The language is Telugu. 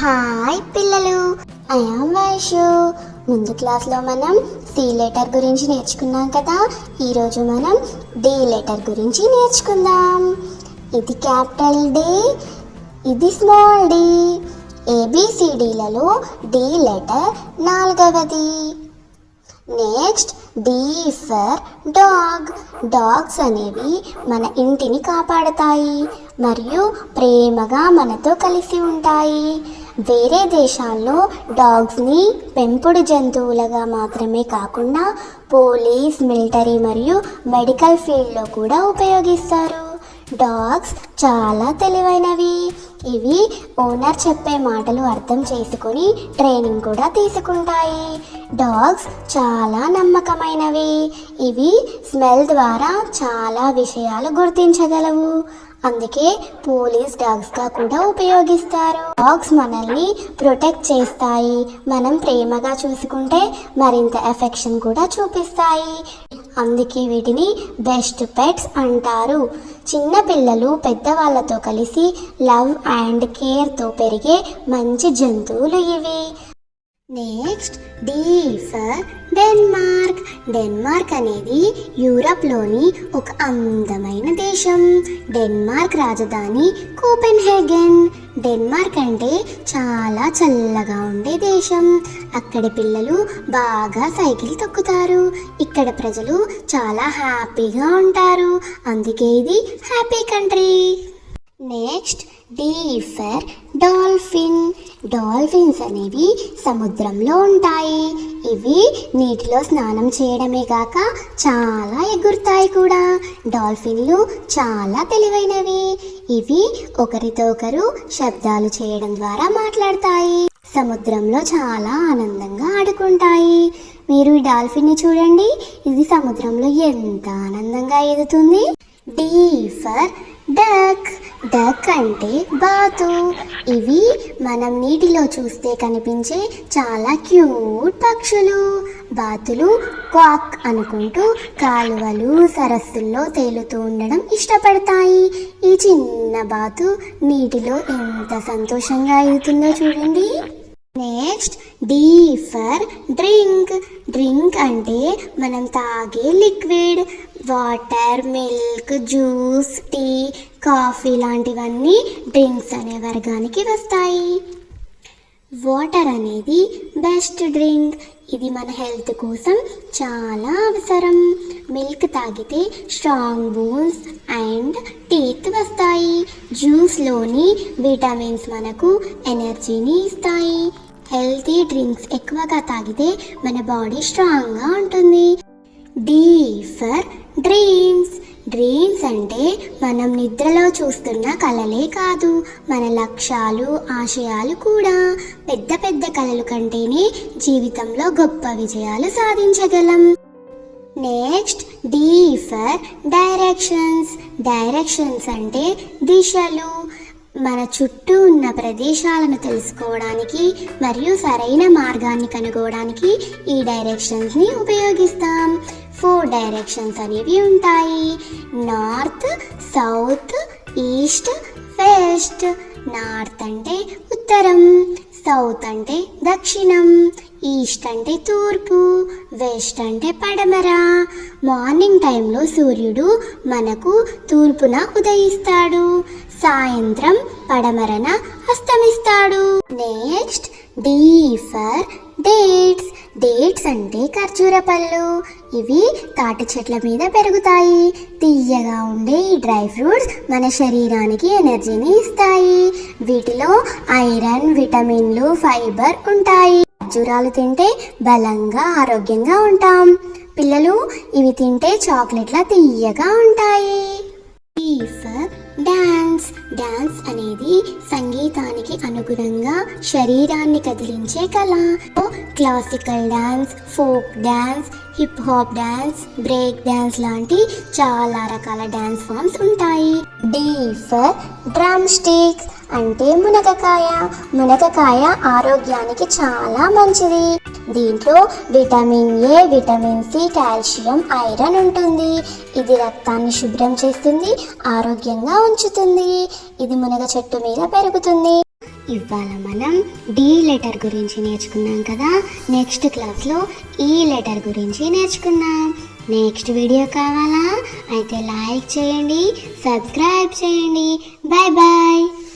హాయ్ పిల్లలు. ఐఆమ్ వైషు ముందు క్లాస్లో మనం సి లెటర్ గురించి నేర్చుకున్నాం కదా. ఈరోజు మనం డి లెటర్ గురించి నేర్చుకుందాం. ఇది క్యాపిటల్ డి ఇది స్మాల్ డి ఏబిసిడిలలో డి లెటర్ నాలుగవది. Next D for dog dogs అనేవి మన ఇంటిని కాపాడతాయి. మరియు ప్రేమగా మనతో కలిసి ఉంటాయి. వేరే దేశాల్లో డాగ్స్ని పెంపుడు జంతువులుగా మాత్రమే కాకుండా పోలీస్ మిలిటరీ మరియు మెడికల్ ఫీల్డ్లో కూడా ఉపయోగిస్తారు. డాగ్స్ చాలా తెలివైనవి. ఇవి ఓనర్ చెప్పే మాటలు అర్థం చేసుకొని ట్రైనింగ్ కూడా తీసుకుంటాయి. డాగ్స్ చాలా నమ్మకమైనవి. ఇవి స్మెల్ ద్వారా చాలా విషయాలు గుర్తించగలవు. అందుకే పోలీస్ డాగ్స్గా కూడా ఉపయోగిస్తారు. డాగ్స్ మనల్ని ప్రొటెక్ట్ చేస్తాయి. మనం ప్రేమగా చూసుకుంటే మరింత ఎఫెక్షన్ కూడా చూపిస్తాయి. అందుకే వీటిని బెస్ట్ పెట్స్ అంటారు. చిన్నపిల్లలు పెద్దవాళ్ళతో కలిసి లవ్ అండ్ కేర్తో పెరిగే మంచి జంతువులు ఇవి. Next D for Denmark. Denmark అనేది యూరప్లోని ఒక అందమైన దేశం. డెన్మార్క్ రాజధాని కోపెన్హేగెన్. డెన్మార్క్ అంటే చాలా చల్లగా ఉండే దేశం. అక్కడి పిల్లలు బాగా సైకిల్ తొక్కుతారు. ఇక్కడ ప్రజలు చాలా హ్యాపీగా ఉంటారు. అందుకే ఇది happy country. Next D for dolphin dolphins అనేవి సముద్రంలో ఉంటాయి. ఇవి నీటిలో స్నానం చేయడమే కాక చాలా ఎగురుతాయి కూడా. డాల్ఫిన్లు చాలా తెలివైనవి. ఇవి ఒకరితో ఒకరు శబ్దాలు చేయడం ద్వారా మాట్లాడతాయి. సముద్రంలో చాలా ఆనందంగా ఆడుకుంటాయి. మీరు ఈ డాల్ఫిన్ని చూడండి. ఇది సముద్రంలో ఎంత ఆనందంగా ఎదుగుతుంది. డీ ఫర్ డక్ డక్ అంటే బాతు. ఇవి మనం నీటిలో చూస్తే కనిపించే చాలా క్యూట్ పక్షులు. బాతులు క్వాక్ అనుకుంటూ కాలువలు సరస్సుల్లో తేలుతూ ఉండడం ఇష్టపడతాయి. ఈ చిన్న బాతు నీటిలో ఎంత సంతోషంగా ఎగుతుందో చూడండి. Next D for drink. Drink అంటే మనం తాగే liquid. Water milk juice tea coffee లాంటివన్నీ drinks అనే వర్గానికి వస్తాయి. వాటర్ అనేది బెస్ట్ డ్రింక్. ఇది మన హెల్త్ కోసం చాలా అవసరం. మిల్క్ తాగితే స్ట్రాంగ్ బోన్స్ అండ్ టీత్ వస్తాయి. జ్యూస్లోని విటమిన్స్ మనకు ఎనర్జీని ఇస్తాయి. హెల్తీ డ్రింక్స్ ఎక్కువగా తాగితే మన బాడీ స్ట్రాంగ్గా ఉంటుంది. మనం నిద్రలో చూస్తున్న కలలే కాదు మన లక్ష్యాలు ఆశయాలు కూడా. పెద్ద పెద్ద కలలు కంటేనే జీవితంలో గొప్ప విజయాలు సాధించగలం. Next D for directions directions అంటే దిశలు. మన చుట్టూ ఉన్న ప్రదేశాలను తెలుసుకోవడానికి మరియు సరైన మార్గాన్ని కనుగోవడానికి ఈ డైరెక్షన్స్ని ఉపయోగిస్తాం. ఫోర్ డైరెక్షన్స్ అనేవి ఉంటాయి. North south east west north అంటే ఉత్తరం సౌత్ అంటే దక్షిణం ఈస్ట్ అంటే తూర్పు వెస్ట్ అంటే పడమర. మార్నింగ్ టైంలో సూర్యుడు మనకు తూర్పున ఉదయిస్తాడు. సాయంత్రం పడమరన అస్తమిస్తాడు. Next D for dates dates అంటే ఖర్జూర పళ్ళు. ఇవి తాటి చెట్ల మీద పెరుగుతాయి. తీయగా ఉండే ఈ డ్రై ఫ్రూట్స్ మన శరీరానికి ఎనర్జీని ఇస్తాయి. వీటిలో ఐరన్ విటమిన్లు ఫైబర్ ఉంటాయి. ఖర్జూరాలు తింటే బలంగా ఆరోగ్యంగా ఉంటాం. పిల్లలు ఇవి తింటే చాక్లెట్ల తీయగా ఉంటాయి. డాన్స్ అనేది సంగీతానికి అనుగుణంగా శరీరాన్ని కదిలించే కళ. Classical dance folk dance hip hop dance break dance లాంటి చాలా రకాల డాన్స్ ఫామ్స్ ఉంటాయి. డి ఫర్ డ్రమ్ స్టిక్స్ అంటే మునగకాయ. మునగకాయ ఆరోగ్యానికి చాలా మంచిది. దీంట్లో vitamin A vitamin C calcium iron ఉంటుంది. ఇది రక్తాన్ని శుభ్రం చేస్తుంది ఆరోగ్యంగా ఉంచుతుంది. ఇది మునగ చెట్టు మీద పెరుగుతుంది. ఇవాళ మనం డి లెటర్ గురించి నేర్చుకున్నాం కదా. నెక్స్ట్ క్లాస్లో ఈ లెటర్ గురించి నేర్చుకుందాం. నెక్స్ట్ వీడియో కావాలా? అయితే లైక్ చేయండి సబ్స్క్రైబ్ చేయండి. Bye bye